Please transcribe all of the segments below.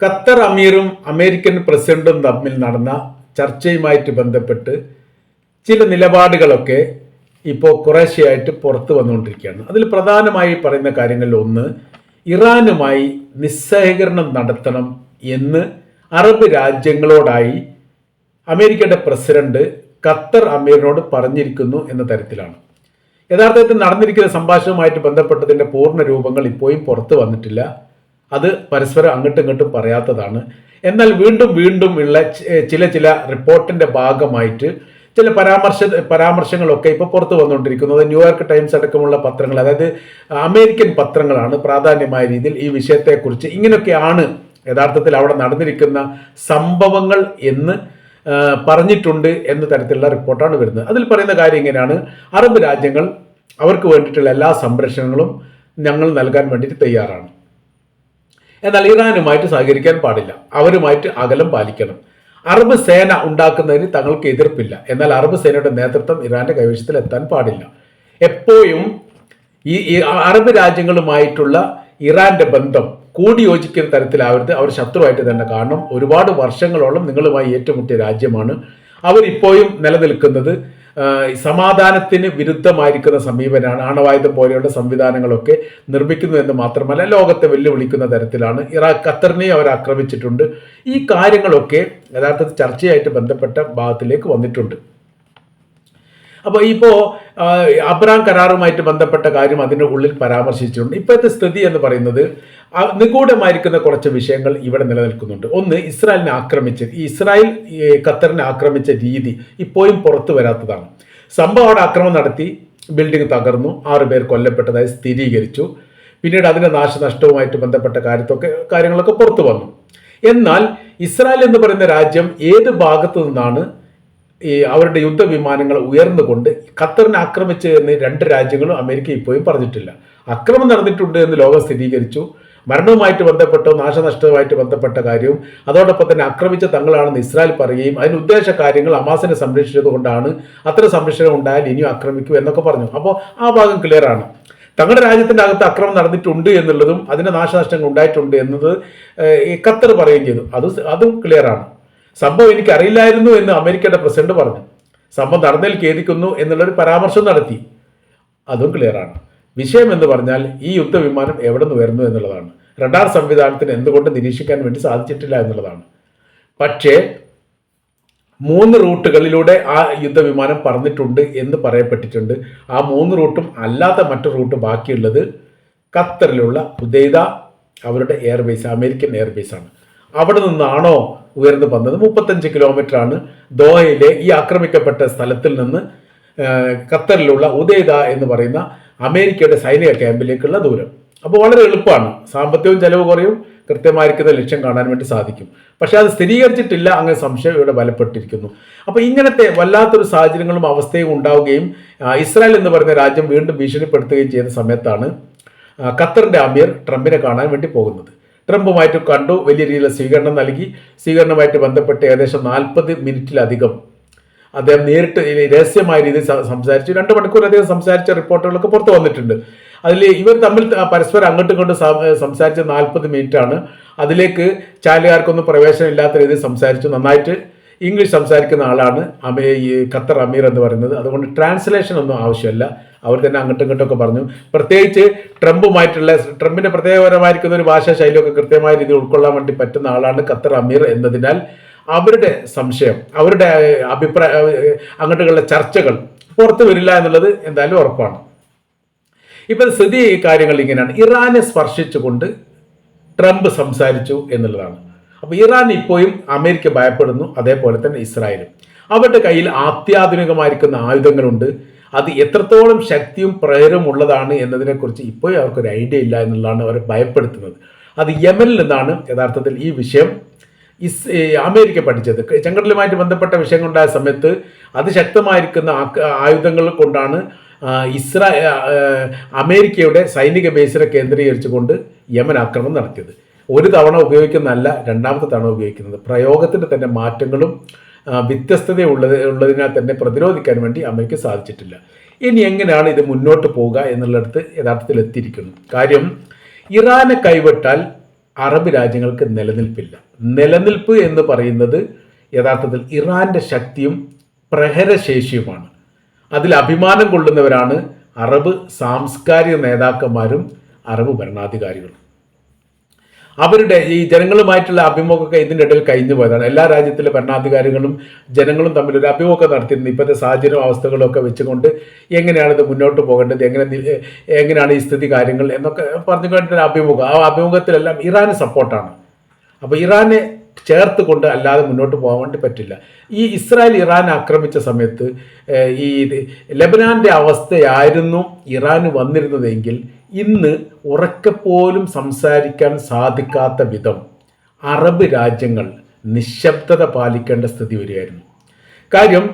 Qatar അമീറും American പ്രസിഡന്റും തമ്മിൽ നടന്ന ചർച്ചയുമായിട്ട് ബന്ധപ്പെട്ട് ചില നിലപാടുകളൊക്കെ ഇപ്പോൾ കുറേശ്ശെയായിട്ട് പുറത്തു വന്നുകൊണ്ടിരിക്കുകയാണ്. അതിൽ പ്രധാനമായി പറയുന്ന കാര്യങ്ങളിൽ ഒന്ന് ഇറാനുമായി നിസ്സഹകരണം നടത്തണം എന്ന് അറബ് രാജ്യങ്ങളോടായി അമേരിക്കയുടെ പ്രസിഡന്റ് ഖത്തർ അമീറിനോട് പറഞ്ഞിരിക്കുന്നു എന്ന തരത്തിലാണ്. യഥാർത്ഥത്തിൽ നടന്നിരിക്കുന്ന സംഭാഷണവുമായിട്ട് ബന്ധപ്പെട്ടതിന്റെ പൂർണ രൂപങ്ങൾ ഇപ്പോഴും പുറത്തു വന്നിട്ടില്ല. അത് പരസ്പരം അങ്ങോട്ടും ഇങ്ങോട്ടും പറയാത്തതാണ്. എന്നാൽ വീണ്ടും വീണ്ടും ഉള്ള ചില ചില റിപ്പോർട്ടിന്റെ ഭാഗമായിട്ട് ചില പരാമർശ പരാമർശങ്ങളൊക്കെ ഇപ്പോൾ പുറത്തു വന്നുകൊണ്ടിരിക്കുന്നത്. ന്യൂയോർക്ക് ടൈംസ് അടക്കമുള്ള പത്രങ്ങൾ അതായത് അമേരിക്കൻ പത്രങ്ങളാണ് പ്രാധാന്യമായ രീതിയിൽ ഈ വിഷയത്തെക്കുറിച്ച് ഇങ്ങനെയൊക്കെയാണ് യഥാർത്ഥത്തിൽ അവിടെ നടന്നിരിക്കുന്ന സംഭവങ്ങൾ എന്ന് പറഞ്ഞിട്ടുണ്ട് എന്ന തരത്തിലുള്ള റിപ്പോർട്ടാണ് വരുന്നത്. അതിൽ പറയുന്ന കാര്യം ഇങ്ങനെയാണ്. അറബ് രാജ്യങ്ങൾ അവർക്ക് വേണ്ടിയിട്ടുള്ള എല്ലാ സംരക്ഷണങ്ങളും ഞങ്ങൾ നൽകാൻ വേണ്ടിയിട്ട് തയ്യാറാണ്. എന്നാൽ ഇറാനുമായിട്ട് സഹകരിക്കാൻ പാടില്ല. അവരുമായിട്ട് അകലം പാലിക്കണം. അറബ് സേന ഉണ്ടാക്കുന്നതിന് തങ്ങൾക്ക് എതിർപ്പില്ല. എന്നാൽ അറബ് സേനയുടെ നേതൃത്വം ഇറാന്റെ കൈവശത്തിൽ എത്താൻ പാടില്ല. എപ്പോഴും ഈ അറബ് രാജ്യങ്ങളുമായിട്ടുള്ള ഇറാന്റെ ബന്ധം കൂടി കൂടിയോജിക്കുന്ന തരത്തിലാവരുത്. അവർ ശത്രുവായിട്ട് തന്നെ കാണണം ഒരുപാട് വർഷങ്ങളോളം നിങ്ങളുമായി ഏറ്റുമുട്ടിയ രാജ്യമാണ്. അവരിപ്പോഴും നിലനിൽക്കുന്നത് സമാധാനത്തിന് വിരുദ്ധമായിരിക്കുന്ന സമീപനമാണ് ആണവായുധം പോലെയുള്ള സംവിധാനങ്ങളൊക്കെ നിർമ്മിക്കുന്നു എന്ന് മാത്രമല്ല ലോകത്തെ വെല്ലുവിളിക്കുന്ന തരത്തിലാണ്. ഇറാഖ് ഖത്തറിനെയും അവർ ആക്രമിച്ചിട്ടുണ്ട്. ഈ കാര്യങ്ങളൊക്കെ യഥാർത്ഥത്തിൽ ചർച്ചയായിട്ട് ബന്ധപ്പെട്ട ഭാഗത്തിലേക്ക് വന്നിട്ടുണ്ട്. അപ്പോൾ ഇപ്പോൾ അബ്രാം കരാറുമായിട്ട് ബന്ധപ്പെട്ട കാര്യം അതിന്റെ ഉള്ളിൽ പരാമർശിച്ചിട്ടുണ്ട്. ഇപ്പോഴത്തെ സ്ഥിതി എന്ന് പറയുന്നത് നിഗൂഢമായിരിക്കുന്ന കുറച്ച് വിഷയങ്ങൾ ഇവിടെ നിലനിൽക്കുന്നുണ്ട്. ഒന്ന് ഇസ്രായേലിനെ ആക്രമിച്ച് ഇസ്രായേൽ ഖത്തറിനെ ആക്രമിച്ച രീതി ഇപ്പോഴും പുറത്തു വരാത്തതാണ്. സംഭവം അവിടെ ആക്രമണം നടത്തി ബിൽഡിംഗ് തകർന്നു ആറ് പേർ കൊല്ലപ്പെട്ടതായി സ്ഥിരീകരിച്ചു. പിന്നീട് അതിന്റെ നാശനഷ്ടവുമായിട്ട് ബന്ധപ്പെട്ട കാര്യത്തൊക്കെ കാര്യങ്ങളൊക്കെ പുറത്തു വന്നു. എന്നാൽ ഇസ്രായേൽ എന്ന് പറയുന്ന രാജ്യം ഏത് ഭാഗത്തു നിന്നാണ് ഈ അവരുടെ യുദ്ധവിമാനങ്ങൾ ഉയർന്നുകൊണ്ട് ഖത്തറിനെ ആക്രമിച്ച് എന്ന് രണ്ട് രാജ്യങ്ങളും അമേരിക്ക ഇപ്പോഴും പറഞ്ഞിട്ടില്ല. അക്രമം നടന്നിട്ടുണ്ട് എന്ന് ലോകം സ്ഥിരീകരിച്ചു. മരണവുമായിട്ട് ബന്ധപ്പെട്ടോ നാശനഷ്ടവുമായിട്ട് ബന്ധപ്പെട്ട കാര്യവും അതോടൊപ്പം തന്നെ ആക്രമിച്ച തങ്ങളാണെന്ന് ഇസ്രായേൽ പറയുകയും അതിന് ഉദ്ദേശ കാര്യങ്ങൾ അമാസിനെ സംരക്ഷിച്ചത് കൊണ്ടാണ് അത്തരം സംരക്ഷണം ഉണ്ടായാൽ ഇനിയും ആക്രമിക്കൂ എന്നൊക്കെ പറഞ്ഞു. അപ്പോൾ ആ ഭാഗം ക്ലിയർ ആണ്. തങ്ങളുടെ രാജ്യത്തിന്റെ അകത്ത് അക്രമം നടന്നിട്ടുണ്ട് എന്നുള്ളതും അതിന്റെ നാശനഷ്ടങ്ങൾ ഉണ്ടായിട്ടുണ്ട് എന്നത് ഖത്തർ പറയുകയും ചെയ്തു. അത് അതും ക്ലിയർ ആണ്. സംഭവം എനിക്കറിയില്ലായിരുന്നു എന്ന് അമേരിക്കയുടെ പ്രസിഡന്റ് പറഞ്ഞു. സംഭവം നടന്നതിൽ ഖേദിക്കുന്നു എന്നുള്ളൊരു പരാമർശം നടത്തി. അതും ക്ലിയറാണ് വിഷയം എന്ന് പറഞ്ഞാൽ ഈ യുദ്ധവിമാനം എവിടെ നിന്ന് വരുന്നു എന്നുള്ളതാണ്. റഡാർ സംവിധാനത്തിന് എന്തുകൊണ്ട് നിരീക്ഷിക്കാൻ വേണ്ടി സാധിച്ചിട്ടില്ല എന്നുള്ളതാണ്. പക്ഷേ മൂന്ന് റൂട്ടുകളിലൂടെ ആ യുദ്ധവിമാനം പറന്നിട്ടുണ്ട് എന്ന് പറയപ്പെട്ടിട്ടുണ്ട്. ആ മൂന്ന് റൂട്ടും അല്ലാത്ത മറ്റു റൂട്ട് ബാക്കിയുള്ളത് ഖത്തറിലുള്ള ഉദൈദ അവരുടെ എയർബേസ് അമേരിക്കൻ എയർബേസ് ആണ്. അവിടെ നിന്നാണോ ഉയർന്നു വന്നത്? മുപ്പത്തഞ്ച് കിലോമീറ്റർ ആണ് ദോഹയിലെ ഈ ആക്രമിക്കപ്പെട്ട സ്ഥലത്തിൽ നിന്ന് ഖത്തറിലുള്ള ഉദയദ എന്ന് പറയുന്ന അമേരിക്കയുടെ സൈനിക ക്യാമ്പിലേക്കുള്ള ദൂരം. അപ്പോൾ വളരെ എളുപ്പമാണ്. സാമ്പത്തികവും ചെലവ് കുറയും കൃത്യമായിരിക്കുന്ന ലക്ഷ്യം കാണാൻ വേണ്ടി സാധിക്കും. പക്ഷേ അത് സ്ഥിരീകരിച്ചിട്ടില്ല അങ്ങനെ സംശയം ഇവിടെ ബലപ്പെട്ടിരിക്കുന്നു. അപ്പോൾ ഇങ്ങനത്തെ വല്ലാത്തൊരു സാഹചര്യങ്ങളും അവസ്ഥയും ഉണ്ടാവുകയും ഇസ്രായേൽ എന്ന് പറയുന്ന രാജ്യം വീണ്ടും ഭീഷണിപ്പെടുത്തുകയും ചെയ്യുന്ന സമയത്താണ് ഖത്തറിന്റെ അമീർ ട്രംപിനെ കാണാൻ വേണ്ടി പോകുന്നത്. ട്രംപുമായിട്ട് കണ്ടു വലിയ രീതിയിൽ സ്വീകരണം നൽകി. സ്വീകരണവുമായിട്ട് ബന്ധപ്പെട്ട് ഏകദേശം നാൽപ്പത് മിനിറ്റിലധികം അദ്ദേഹം നേരിട്ട് രഹസ്യമായ രീതിയിൽ സംസാരിച്ചു. രണ്ട് മണിക്കൂറധികം സംസാരിച്ച റിപ്പോർട്ടുകളൊക്കെ പുറത്തു വന്നിട്ടുണ്ട്. അതിൽ ഇവർ തമ്മിൽ പരസ്പരം അങ്ങോട്ടും സം- സംസാരിച്ച നാൽപ്പത് മിനിറ്റ് ആണ് അതിലേക്ക് ചാലുകാർക്കൊന്നും പ്രവേശനം ഇല്ലാത്ത രീതിയിൽ സംസാരിച്ചു. നന്നായിട്ട് ഇംഗ്ലീഷ് സംസാരിക്കുന്ന ആളാണ് അമീർ ഈ ഖത്തർ അമീർ എന്ന് പറയുന്നത്. അതുകൊണ്ട് ട്രാൻസ്ലേഷൻ ഒന്നും ആവശ്യമില്ല. അവർ തന്നെ അങ്ങോട്ടും ഇങ്ങോട്ടൊക്കെ പറഞ്ഞു. പ്രത്യേകിച്ച് ട്രംപുമായിട്ടുള്ള ട്രംപിന്റെ പ്രത്യേകപരമായിരിക്കുന്ന ഒരു ഭാഷാ ശൈലിയൊക്കെ കൃത്യമായ രീതിയിൽ ഉൾക്കൊള്ളാൻ വേണ്ടി പറ്റുന്ന ആളാണ് ഖത്തർ അമീർ എന്നതിനാൽ അവരുടെ സംശയം അവരുടെ അഭിപ്രായ അങ്ങോട്ടുള്ള ചർച്ചകൾ പുറത്തു വരില്ല എന്നുള്ളത് എന്തായാലും ഉറപ്പാണ്. ഇപ്പം സ്ഥിതി കാര്യങ്ങൾ ഇങ്ങനെയാണ്. ഇറാനെ സ്പർശിച്ചുകൊണ്ട് ട്രംപ് സംസാരിച്ചു എന്നുള്ളതാണ്. അപ്പോൾ ഇറാൻ ഇപ്പോഴും അമേരിക്ക ഭയപ്പെടുന്നു അതേപോലെ തന്നെ ഇസ്രായേലും. അവരുടെ കയ്യിൽ അത്യാധുനികമായിരിക്കുന്ന ആയുധങ്ങളുണ്ട്. അത് എത്രത്തോളം ശക്തിയും പ്രേരവും ഉള്ളതാണ് എന്നതിനെക്കുറിച്ച് ഇപ്പോഴും അവർക്കൊരു ഐഡിയ ഇല്ല എന്നുള്ളതാണ് അവരെ ഭയപ്പെടുത്തുന്നത്. അത് യമനിൽ നിന്നാണ് യഥാർത്ഥത്തിൽ ഈ വിഷയം ഇസ് അമേരിക്ക പഠിച്ചത്. ചെങ്കടലുമായിട്ട് ബന്ധപ്പെട്ട വിഷയങ്ങളുണ്ടായ സമയത്ത് അതിശക്തമായിരിക്കുന്ന ശക്തമായിരിക്കുന്ന ആയുധങ്ങൾ കൊണ്ടാണ് ഇസ്രായേൽ ഇസ്രാ അമേരിക്കയുടെ സൈനിക ബേസിനെ കേന്ദ്രീകരിച്ചുകൊണ്ട് യമൻ ആക്രമണം നടത്തിയത്. ഒരു തവണ ഉപയോഗിക്കുന്നതല്ല രണ്ടാമത്തെ തവണ ഉപയോഗിക്കുന്നത്. പ്രയോഗത്തിന്റെ തന്നെ മാറ്റങ്ങളും വ്യത്യസ്തത ഉള്ളത് ഉള്ളതിനാൽ തന്നെ പ്രതിരോധിക്കാൻ വേണ്ടി അമേരിക്ക സാധിച്ചിട്ടില്ല. ഇനി എങ്ങനെയാണ് ഇത് മുന്നോട്ട് പോവുക എന്നുള്ളിടത്ത് യഥാർത്ഥത്തിൽ എത്തിയിരിക്കുന്നു. കാര്യം ഇറാനെ കൈവിട്ടാൽ അറബ് രാജ്യങ്ങൾക്ക് നിലനിൽപ്പില്ല. നിലനിൽപ്പ് എന്ന് പറയുന്നത് യഥാർത്ഥത്തിൽ ഇറാന്റെ ശക്തിയും പ്രഹരശേഷിയുമാണ്. അതിൽ അഭിമാനം കൊള്ളുന്നവരാണ് അറബ് സാംസ്കാരിക നേതാക്കന്മാരും അറബ് ഭരണാധികാരികളും. അവരുടെ ഈ ജനങ്ങളുമായിട്ടുള്ള അഭിമുഖമൊക്കെ ഇതിന്റെ ഇടയിൽ കഴിഞ്ഞു പോയതാണ്. എല്ലാ രാജ്യത്തിലെ ഭരണാധികാരികളും ജനങ്ങളും തമ്മിൽ ഒരു അഭിമുഖം നടത്തിയിരുന്നു. ഇപ്പോഴത്തെ സാഹചര്യം അവസ്ഥകളൊക്കെ വെച്ചുകൊണ്ട് എങ്ങനെയാണ് ഇത് മുന്നോട്ട് പോകേണ്ടത് എങ്ങനെ എങ്ങനെയാണ് ഈ സ്ഥിതി കാര്യങ്ങൾ എന്നൊക്കെ പറഞ്ഞു പറഞ്ഞുകൊണ്ടൊരു അഭിമുഖം. ആ അഭിമുഖത്തിലെല്ലാം ഇറാന് സപ്പോർട്ടാണ് അപ്പോൾ ഇറാനെ ചേർത്ത് കൊണ്ട് അല്ലാതെ മുന്നോട്ട് പോകാൻ വേണ്ടി പറ്റില്ല. ഈ ഇസ്രായേൽ ഇറാൻ ആക്രമിച്ച സമയത്ത് ഈ ലബനാന്റെ അവസ്ഥയായിരുന്നു ഇറാന് വന്നിരുന്നതെങ്കിൽ ഇന്ന് ഉറക്കെപ്പോലും സംസാരിക്കാൻ സാധിക്കാത്ത വിധം അറബ് രാജ്യങ്ങൾ നിശബ്ദത പാലിക്കേണ്ട സ്ഥിതി വരികയായിരുന്നു. കാര്യം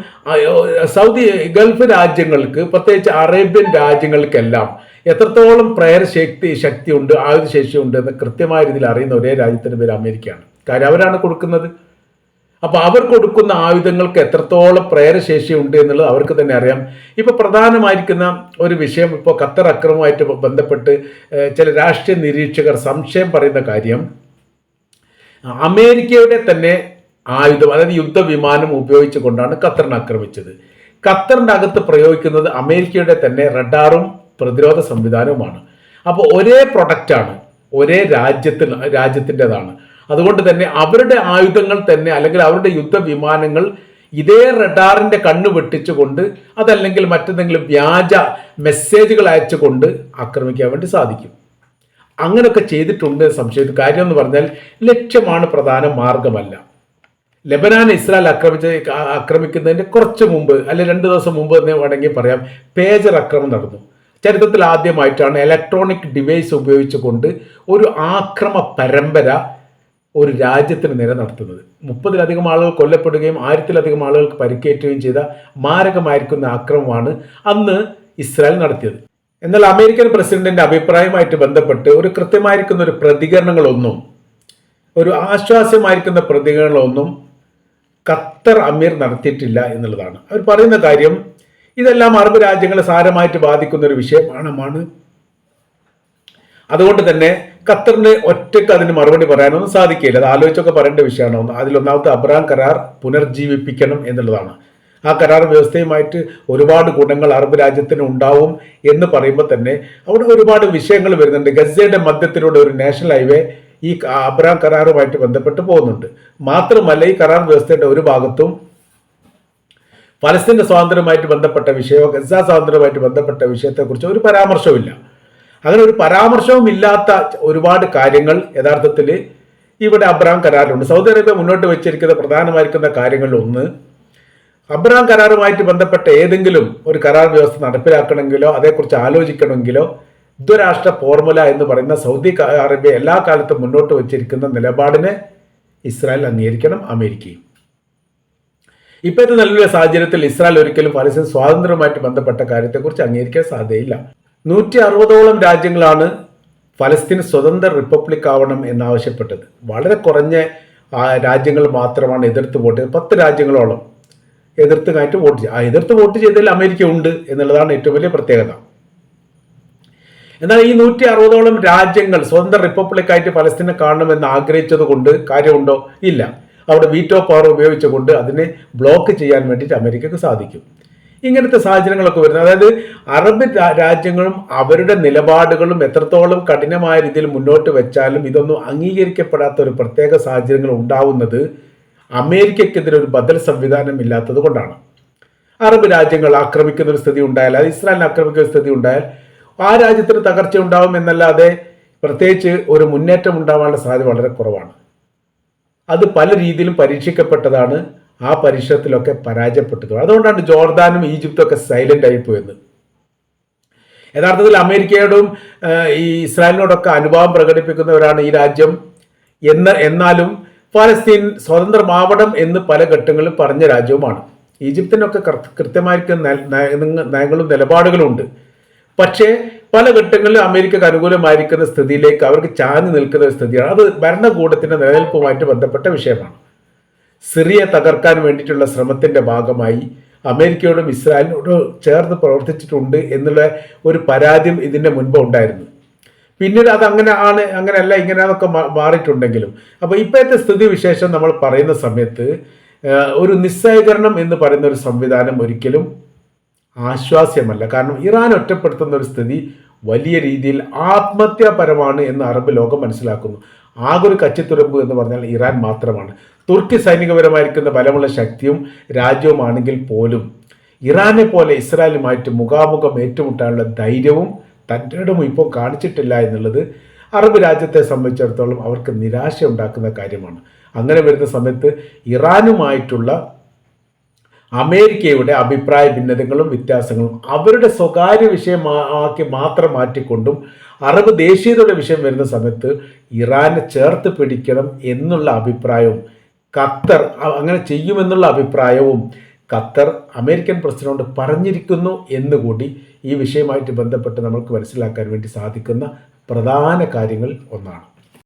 സൗദി ഗൾഫ് രാജ്യങ്ങൾക്ക് പ്രത്യേകിച്ച് അറേബ്യൻ രാജ്യങ്ങൾക്കെല്ലാം എത്രത്തോളം പ്രയർ ശക്തി ശക്തിയുണ്ട് ആയുധ ശേഷിയുണ്ട് എന്ന് കൃത്യമായ രീതിയിൽ അറിയുന്ന ഒരേ രാജ്യത്തിന്റെ പേര് അമേരിക്കയാണ്. കാര്യം അവരാണ് കൊടുക്കുന്നത്. അപ്പോൾ അവർ കൊടുക്കുന്ന ആയുധങ്ങൾക്ക് എത്രത്തോളം പ്രേരശേഷി ഉണ്ട് എന്നുള്ളത് അവർക്ക് തന്നെ അറിയാം. ഇപ്പോൾ പ്രധാനമായിരിക്കുന്ന ഒരു വിഷയം ഇപ്പോൾ ഖത്തർ അക്രമവുമായിട്ട് ബന്ധപ്പെട്ട് ചില രാഷ്ട്രീയ നിരീക്ഷകർ സംശയം പറയുന്ന കാര്യം അമേരിക്കയുടെ തന്നെ ആയുധം അതായത് യുദ്ധവിമാനം ഉപയോഗിച്ചുകൊണ്ടാണ് ഖത്തറിനെ ആക്രമിച്ചത്. ഖത്തറിന്റെ അകത്ത് പ്രയോഗിക്കുന്നത് അമേരിക്കയുടെ തന്നെ റഡാറും പ്രതിരോധ സംവിധാനവുമാണ്. അപ്പോൾ ഒരേ പ്രൊഡക്റ്റാണ് ഒരേ രാജ്യത്തിന് രാജ്യത്തിന്റെതാണ്. അതുകൊണ്ട് തന്നെ അവരുടെ ആയുധങ്ങൾ തന്നെ അല്ലെങ്കിൽ അവരുടെ യുദ്ധവിമാനങ്ങൾ ഇതേ റഡാറിന്റെ കണ്ണ് വെട്ടിച്ചുകൊണ്ട് അതല്ലെങ്കിൽ മറ്റെന്തെങ്കിലും വ്യാജ മെസ്സേജുകൾ അയച്ചുകൊണ്ട് ആക്രമിക്കാൻ വേണ്ടി സാധിക്കും. അങ്ങനെയൊക്കെ ചെയ്തിട്ടുണ്ട് സംശയം കാര്യം എന്ന് പറഞ്ഞാൽ ലക്ഷ്യമാണ് പ്രധാന മാർഗമല്ല. ലെബനാൻ ഇസ്രായേൽ ആക്രമിച്ച ആക്രമിക്കുന്നതിന്റെ കുറച്ച് മുമ്പ് അല്ലെ രണ്ട് ദിവസം മുമ്പ് തന്നെ വേണമെങ്കിൽ പറയാം പേജർ ആക്രമണം നടന്നു. ചരിത്രത്തിൽ ആദ്യമായിട്ടാണ് ഇലക്ട്രോണിക് ഡിവൈസ് ഉപയോഗിച്ചുകൊണ്ട് ഒരു ആക്രമ പരമ്പര ഒരു രാജ്യത്തിന് നിലനിർത്തുന്നത് മുപ്പതിലധികം ആളുകൾ കൊല്ലപ്പെടുകയും ആയിരത്തിലധികം ആളുകൾക്ക് പരിക്കേറ്റുകയും ചെയ്ത മാരകമായിരിക്കുന്ന ആക്രമമാണ് അന്ന് ഇസ്രായേൽ നടത്തിയത്. എന്നാൽ അമേരിക്കൻ പ്രസിഡന്റിന്റെ അഭിപ്രായമായിട്ട് ബന്ധപ്പെട്ട് ഒരു കൃത്യമായിരിക്കുന്ന ഒരു പ്രതികരണങ്ങളൊന്നും ഒരു ആശ്വാസ്യമായിരിക്കുന്ന പ്രതികരണങ്ങളൊന്നും ഖത്തർ അമീർ നടത്തിയിട്ടില്ല എന്നുള്ളതാണ്. അവർ പറയുന്ന കാര്യം ഇതെല്ലാം അറബ് രാജ്യങ്ങളെ സാരമായിട്ട് ബാധിക്കുന്ന ഒരു വിഷയമാണ്. അതുകൊണ്ട് തന്നെ ഖത്തറിന് ഒറ്റയ്ക്ക് അതിന് മറുപടി പറയാനൊന്നും സാധിക്കില്ല. അത് ആലോചിച്ചൊക്കെ പറയേണ്ട വിഷയമാണ്. അതിലൊന്നാമത്തെ അബ്രാം കരാർ പുനർജീവിപ്പിക്കണം എന്നുള്ളതാണ്. ആ കരാർ വ്യവസ്ഥയുമായിട്ട് ഒരുപാട് ഗുണങ്ങൾ അറബ് രാജ്യത്തിന് ഉണ്ടാവും എന്ന് പറയുമ്പോൾ തന്നെ അവിടെ ഒരുപാട് വിഷയങ്ങൾ വരുന്നുണ്ട്. ഗസയുടെ മധ്യത്തിലൂടെ ഒരു നാഷണൽ ഹൈവേ ഈ അബ്രാം കരാറുമായിട്ട് ബന്ധപ്പെട്ട് പോകുന്നുണ്ട്. മാത്രമല്ല ഈ കരാർ വ്യവസ്ഥയുടെ ഒരു ഭാഗത്തും പലസ്തീന്റെ സ്വാതന്ത്ര്യമായിട്ട് ബന്ധപ്പെട്ട വിഷയമോ ഗസ സ്വാതന്ത്ര്യമായിട്ട് ബന്ധപ്പെട്ട വിഷയത്തെക്കുറിച്ച് ഒരു പരാമർശവുമില്ല. അങ്ങനെ ഒരു പരാമർശവും ഇല്ലാത്ത ഒരുപാട് കാര്യങ്ങൾ യഥാർത്ഥത്തിൽ ഇവിടെ അബ്രഹാം കരാറിലുണ്ട്. സൗദി അറേബ്യ മുന്നോട്ട് വെച്ചിരിക്കുന്ന പ്രധാനമായിരിക്കുന്ന കാര്യങ്ങളിൽ ഒന്ന് അബ്രഹാം കരാറുമായിട്ട് ബന്ധപ്പെട്ട ഏതെങ്കിലും ഒരു കരാർ വ്യവസ്ഥ നടപ്പിലാക്കണമെങ്കിലോ അതേക്കുറിച്ച് ആലോചിക്കണമെങ്കിലോ ദ്വരാഷ്ട്ര ഫോർമുല എന്ന് പറയുന്ന സൗദി അറേബ്യ എല്ലാ കാലത്തും മുന്നോട്ട് വെച്ചിരിക്കുന്ന നിലപാടിനെ ഇസ്രായേൽ അംഗീകരിക്കണം അമേരിക്കയും. ഇപ്പോഴത്തെ നിലവിലെ സാഹചര്യത്തിൽ ഇസ്രായേൽ ഒരിക്കലും പലസ്തീൻ സ്വാതന്ത്ര്യവുമായിട്ട് ബന്ധപ്പെട്ട കാര്യത്തെക്കുറിച്ച് അംഗീകരിക്കാൻ സാധ്യതയില്ല. നൂറ്റി അറുപതോളം രാജ്യങ്ങളാണ് ഫലസ്തീൻ സ്വതന്ത്ര റിപ്പബ്ലിക് ആവണം എന്നാവശ്യപ്പെട്ടത്. വളരെ കുറഞ്ഞ രാജ്യങ്ങൾ മാത്രമാണ് എതിർത്ത് വോട്ട് ചെയ്തത്. പത്ത് രാജ്യങ്ങളോളം എതിർത്ത് കാറ്റ് വോട്ട് ചെയ്തു. ആ എതിർത്ത് വോട്ട് ചെയ്തതിൽ അമേരിക്ക ഉണ്ട് എന്നുള്ളതാണ് ഏറ്റവും വലിയ പ്രത്യേകത. എന്നാൽ ഈ നൂറ്റി അറുപതോളം രാജ്യങ്ങൾ സ്വതന്ത്ര റിപ്പബ്ലിക് ആയിട്ട് ഫലസ്തീനെ കാണണമെന്ന് ആഗ്രഹിച്ചത് കൊണ്ട് കാര്യമുണ്ടോ? ഇല്ല. അവിടെ വീറ്റോ പവർ ഉപയോഗിച്ചുകൊണ്ട് അതിനെ ബ്ലോക്ക് ചെയ്യാൻ വേണ്ടിയിട്ട് അമേരിക്കക്ക് സാധിക്കും. ഇങ്ങനത്തെ സാഹചര്യങ്ങളൊക്കെ വരുന്നത്. അതായത് അറബ് രാജ്യങ്ങളും അവരുടെ നിലപാടുകളും എത്രത്തോളം കഠിനമായ രീതിയിൽ മുന്നോട്ട് വെച്ചാലും ഇതൊന്നും അംഗീകരിക്കപ്പെടാത്ത ഒരു പ്രത്യേക സാഹചര്യങ്ങൾ ഉണ്ടാവുന്നത് അമേരിക്കക്കെതിരെ ഒരു ബദൽ സംവിധാനം ഇല്ലാത്തത് കൊണ്ടാണ്. അറബ് രാജ്യങ്ങൾ ആക്രമിക്കുന്ന ഒരു സ്ഥിതി ഉണ്ടായാൽ അത് ഇസ്രായേലിനെ ആക്രമിക്കുന്ന സ്ഥിതി ഉണ്ടായാൽ ആ രാജ്യത്തിന് തകർച്ച ഉണ്ടാവും എന്നല്ലാതെ പ്രത്യേകിച്ച് ഒരു മുന്നേറ്റം ഉണ്ടാവാനുള്ള സാധ്യത വളരെ കുറവാണ്. അത് പല രീതിയിലും പരീക്ഷിക്കപ്പെട്ടതാണ്. ആ പരീക്ഷണത്തിലൊക്കെ പരാജയപ്പെട്ടത്. അതുകൊണ്ടാണ് ജോർദാനും ഈജിപ്തും ഒക്കെ സൈലന്റ് ആയി പോയത്. യഥാർത്ഥത്തിൽ അമേരിക്കയോടും ഈ ഇസ്രായേലിനോടൊക്കെ അനുഭാവം പ്രകടിപ്പിക്കുന്നവരാണ് ഈ രാജ്യം. എന്ന് എന്നാലും ഫലസ്തീൻ സ്വതന്ത്രമാവണം എന്ന് പല ഘട്ടങ്ങളിലും പറഞ്ഞ രാജ്യവുമാണ്. ഈജിപ്തിനൊക്കെ കൃത്യമായിരിക്കുന്ന കൃത്യമായിരിക്കും നയ- നയ- നയങ്ങളും നിലപാടുകളും ഉണ്ട്. പക്ഷേ പല ഘട്ടങ്ങളിലും അമേരിക്കക്ക് അനുകൂലമായിരിക്കുന്ന സ്ഥിതിയിലേക്ക് അവർക്ക് ചാഞ്ഞു നിൽക്കുന്ന ഒരു സ്ഥിതിയാണ്. അത് ഭരണകൂടത്തിന്റെ നിലനിൽപ്പുമായിട്ട് ബന്ധപ്പെട്ട വിഷയമാണ്. സിറിയ തകർക്കാൻ വേണ്ടിയിട്ടുള്ള ശ്രമത്തിന്റെ ഭാഗമായി അമേരിക്കയോടും ഇസ്രായേലിനോടും ചേർന്ന് പ്രവർത്തിച്ചിട്ടുണ്ട് എന്നുള്ള ഒരു പരാതിയും ഇതിന്റെ മുൻപ് ഉണ്ടായിരുന്നു. പിന്നീട് അത് അങ്ങനെ ആണ് അങ്ങനെയല്ല ഇങ്ങനെയൊക്കെ മാറിയിട്ടുണ്ടെങ്കിലും. അപ്പോൾ ഇപ്പോഴത്തെ സ്ഥിതി വിശേഷം നമ്മൾ പറയുന്ന സമയത്ത് ഒരു നിസ്സഹകരണം എന്ന് പറയുന്ന ഒരു സംവിധാനം ഒരിക്കലും ആശ്വാസ്യമല്ല. കാരണം ഇറാൻ ഒറ്റപ്പെടുത്തുന്ന ഒരു സ്ഥിതി വലിയ രീതിയിൽ ആത്മഹത്യാപരമാണ് എന്ന് അറബ് ലോകം മനസ്സിലാക്കുന്നു. ആകെ ഒരു കച്ചിത്തുരുമ്പ് എന്ന് പറഞ്ഞാൽ ഇറാൻ മാത്രമാണ്. തുർക്കി സൈനികപരമായിരിക്കുന്ന ബലമുള്ള ശക്തിയും രാജ്യവുമാണെങ്കിൽ പോലും ഇറാനെ പോലെ ഇസ്രായേലുമായിട്ട് മുഖാമുഖം ഏറ്റുമുട്ടാനുള്ള ധൈര്യവും തന്റെ ഇടവും ഇപ്പോൾ കാണിച്ചിട്ടില്ല എന്നുള്ളത് അറബ് രാജ്യത്തെ സംബന്ധിച്ചിടത്തോളം അവർക്ക് നിരാശ ഉണ്ടാക്കുന്ന കാര്യമാണ്. അങ്ങനെ വരുന്ന സമയത്ത് ഇറാനുമായിട്ടുള്ള അമേരിക്കയുടെ അഭിപ്രായ ഭിന്നതകളും വ്യത്യാസങ്ങളും അവരുടെ സ്വകാര്യ വിഷയമാക്കി മാത്രം മാറ്റിക്കൊണ്ടും അറബ് ദേശീയതയുടെ വിഷയം വരുന്ന സമയത്ത് ഇറാനെ ചേർത്ത് പിടിക്കണം എന്നുള്ള അഭിപ്രായവും ഖത്തർ അങ്ങനെ ചെയ്യുമെന്നുള്ള അഭിപ്രായവും ഖത്തർ അമേരിക്കൻ പ്രസിഡന്റ് പറഞ്ഞിരിക്കുന്നു എന്നുകൂടി ഈ വിഷയമായിട്ട് ബന്ധപ്പെട്ട് നമുക്ക് മനസ്സിലാക്കാൻ വേണ്ടി സാധിക്കുന്ന പ്രധാന കാര്യങ്ങൾ ഒന്നാണ്.